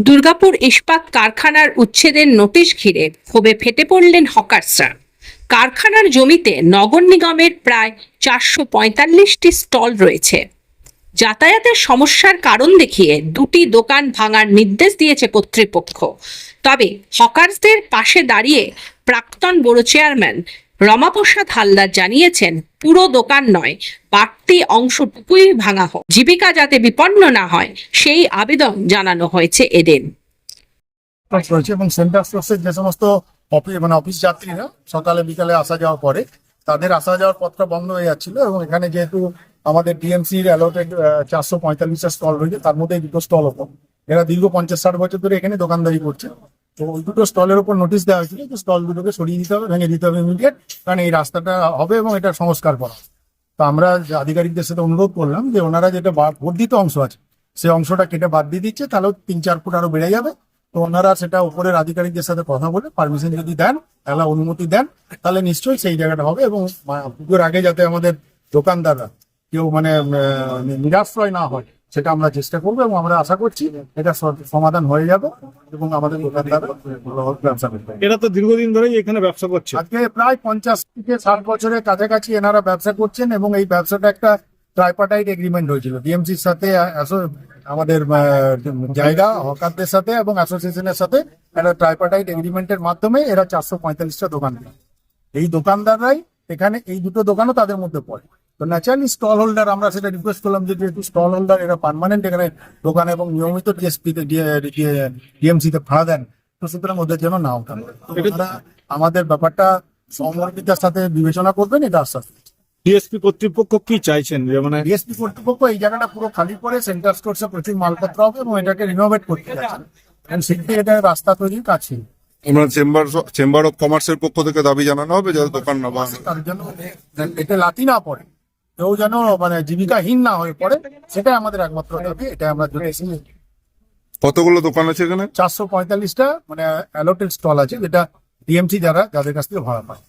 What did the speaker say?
দুর্গাপুর ইস্পাত কারখানার উচ্ছেদের নোটিশ ঘিরে ক্ষোভে ফেটে পড়লেন হকার্সরা কারখানার জমিতে নগর নিগমের প্রায় চারশো পঁয়তাল্লিশটি স্টল রয়েছে। যাতায়াতের সমস্যার কারণ দেখিয়ে দুটি দোকান ভাঙার নির্দেশ দিয়েছে কর্তৃপক্ষ। তবে হকার্সদের পাশে দাঁড়িয়ে প্রাক্তন বড় চেয়ারম্যান রমাপ্রসাদ হালদার জানিয়েছেন, পুরো দোকান নয়, বাড়তি অংশটুকুই ভাঙা হোক। জীবিকা যাতে বিপন্ন না হয়, সেই আবেদন জানানো হয়েছে এদিন। রয়েছে এবং সেন্টার যে সমস্ত অফিস মানে অফিস যাত্রীরা সকালে, বিকালে আসা যাওয়া করে, তাদের আসা যাওয়ার পথটা বন্ধ হয়ে যাচ্ছিল এবং এখানে যেহেতু আমাদের ডিএমসির অ্যালোটেড চারশো পঁয়তাল্লিশটা স্টল রয়েছে, তার মধ্যে দুটো স্টল ওপর এরা দীর্ঘ পঞ্চাশ ষাট বছর ধরে এখানে দোকানদারি করছে। তো দুটো স্টলের উপর নোটিশ দেওয়া হয়েছিল যে স্টল দুটোকে সরিয়ে দিতে হবে, ভেঙে দিতে হবে ইমিডিয়েট কারণ এই রাস্তাটা হবে এবং এটা সংস্কার করা তো আমরা আধিকারিকদের সাথে অনুরোধ করলাম যে ওনারা যেটা বর্ধিত অংশ আছে সেই অংশটা কেটে বাদ দিয়ে দিচ্ছে তাহলেও তিন চার ফুট আরও বেড়ে যাবে। তো ওনারা সেটা উপরের আধিকারিকদের সাথে কথা বলে পারমিশন যদি দেন, তাহলে অনুমতি দেন, তাহলে নিশ্চয়ই সেই জায়গাটা হবে এবং পুজোর আগে যাতে আমাদের দোকানদাররা কেউ মানে নিরাশ্রয় না হয়। সেটা আমরা চেষ্টা করব এবং আমরা আশা করছি এটা সমাধান হয়ে যাবে এবং আমাদের ব্যবসা এরা তো দীর্ঘদিন ধরেই এখানে ব্যবসা করছে। আজকে প্রায় পঞ্চাশ থেকে ষাট বছরের কাছাকাছি এনারা ব্যবসা করছেন এবং এই ব্যবসাটা একটা ট্রাইপাটাইট এগ্রিমেন্ট হয়েছিল। ডিএমসির সাথে আমাদের জায়গা হকারদের সাথে এবং অ্যাসোসিয়েশনের সাথে একটা ট্রাইপাটাইট এগ্রিমেন্টের মাধ্যমে এরা চারশো পঁয়তাল্লিশটা দোকান এই দোকানদাররাই এখানে এই দুটো দোকানও তাদের মধ্যে পড়ে। তো ন্যাচারালি স্টল হোল্ডার আমরা সেটা রিকোয়েস্ট করলাম যে যেহেতু স্টল হোল্ডার এরা পার্মানেন্ট এখানে দোকান এবং নিয়মিত ডিএসপি তে ডিএমসি তে ভাড়া দেন তো সুতরাং ওদের জন্য না ওঠা আমাদের ব্যাপারটা সমর্পিতার সাথে বিবেচনা করবেন এটা আশ্বাস ডিএসপি কর্তৃপক্ষ কি চাইছেন? যে মানে ডিএসপি কর্তৃপক্ষ এই জায়গাটা পুরো খালি করে সেন্টার স্টোরসে প্রচুর মালপত্র হবে এবং এটাকে রিনোভেট করতে And সেক্ষেত্রে এটা রাস্তা তৈরির আমরা চেম্বার চেম্বার অফ কমার্সের পক্ষ থেকে দাবি জানানো হবে যাতে দোকান না তার জন্য এটা লাতি না পড়ে। কেউ যেন মানে জীবিকাহীন না হয়ে পড়ে সেটাই আমাদের একমাত্র দাবি এটা আমরা কতগুলো দোকান আছে এখানে? চারশো পঁয়তাল্লিশটা মানে অ্যালোটেড স্টল আছে যেটা ডিএমসি যারা যাদের কাছ থেকে ভাড়া পায়।